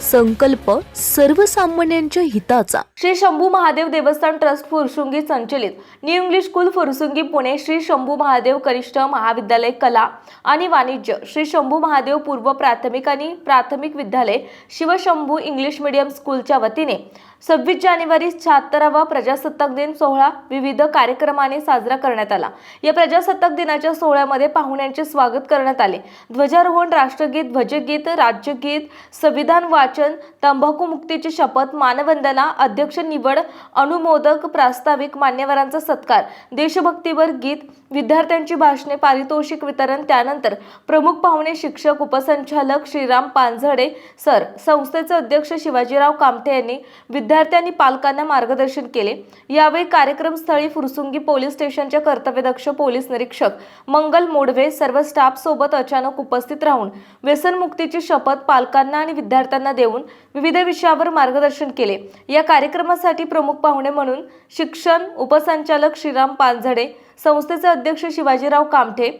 संकल्प सर्वसामान्यांच्या हिताचा. श्री शंभू महादेव देवस्थान ट्रस्ट फुरसुंगी संचलित. New English school Phursungi Pune. Shri Shambhu Mahadev कनिष्ठ महाविद्यालय कला आणि वाणिज्य. श्री शंभू महादेव पूर्व प्राथमिक आणि प्राथमिक विद्यालय शिवशंभू इंग्लिश मीडियम स्कूलच्या वतीने सव्वीस जानेवारी शहात्तरावा प्रजासत्ताक दिन सोहळा विविध कार्यक्रमाने साजरा करण्यात आला. या प्रजासत्ताक दिनाच्या सोहळ्यामध्ये पाहुण्यांचे स्वागत करण्यात आले. ध्वजारोहण राष्ट्रगीत ध्वजगीत राज्यगीत संविधान वाचन तंबाखू मुक्तीची शपथ मानवंदना अध्यक्ष निवड अनुमोदक प्रास्ताविक मान्यवरांचा सत्कार देशभक्तीवर गीत विद्यार्थ्यांची भाषणे पारितोषिक वितरण त्यानंतर प्रमुख पाहुणे शिक्षक उपसंचालक श्रीराम पानझडे सर संस्थेचे अध्यक्ष शिवाजीराव कामठे यांनी विद्यार्थ्यांनी पालकांना मार्गदर्शन केले. यावेळी कार्यक्रमस्थळी फुरसुंगी पोलीस स्टेशनच्या कर्तव्यदक्ष पोलीस निरीक्षक मंगल मोडवे सर्व स्टाफ सोबत अचानक उपस्थित राहून व्यसनमुक्तीची शपथ पालकांना आणि विद्यार्थ्यांना देऊन विविध विषयावर मार्गदर्शन केले. या कार्यक्रमासाठी प्रमुख पाहुणे म्हणून शिक्षण उपसंचालक श्रीराम पानझडे संस्थेचे अध्यक्ष शिवाजीराव कामठे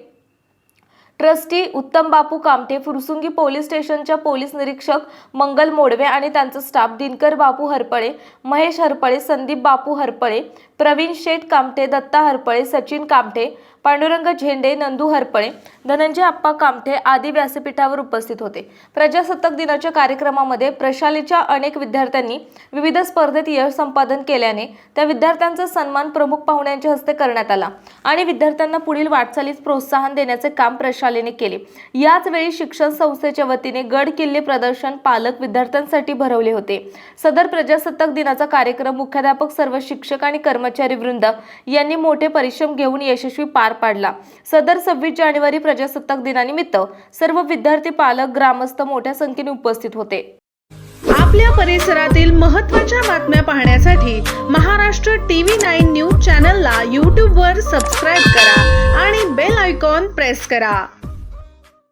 ट्रस्टी उत्तम बापू कामठे फुरसुंगी पोलीस स्टेशनच्या पोलीस निरीक्षक मंगल मोडवे आणि त्यांचा स्टाफ दिनकर बापू हरपळे महेश हरपळे संदीप बापू हरपळे प्रवीण शेठ कामठे दत्ता हरपळे सचिन कामठे पांडुरंग झेंडे नंदू हरपळे धनंजय आप्पा कामठे आदी व्यासपीठावर उपस्थित होते. प्रजासत्ताक दिनाच्या कार्यक्रमामध्ये प्रशालेच्या अनेक विद्यार्थ्यांनी विविध स्पर्धेत यश संपादन केल्याने त्या विद्यार्थ्यांचा सन्मान प्रमुख पाहुण्यांच्या हस्ते करण्यात आला आणि विद्यार्थ्यांना पुढील वाटचालीस प्रोत्साहन देण्याचे काम प्रशालेने केले. याच वेळी शिक्षण संस्थेच्या वतीने गड किल्ले प्रदर्शन पालक विद्यार्थ्यांसाठी भरवले होते. सदर प्रजासत्ताक दिनाचा कार्यक्रम मुख्याध्यापक सर्व शिक्षक आणि कर्मचारी वृंद यांनी मोठे परिश्रम घेऊन यशस्वी पार पाडला. सदर सव्वीस जानेवारी प्रजासत्ताक दिनानिमित्त सर्व विद्यार्थी पालक ग्रामस्थ मोठ्या संख्येने उपस्थित होते. आपल्या परिसरातील महत्त्वाच्या बातम्या पाहण्यासाठी महाराष्ट्र टीव्ही नाईन न्यूज चॅनलला यूट्यूबवर सबस्क्राईब करा आणि बेल आयकॉन प्रेस करा.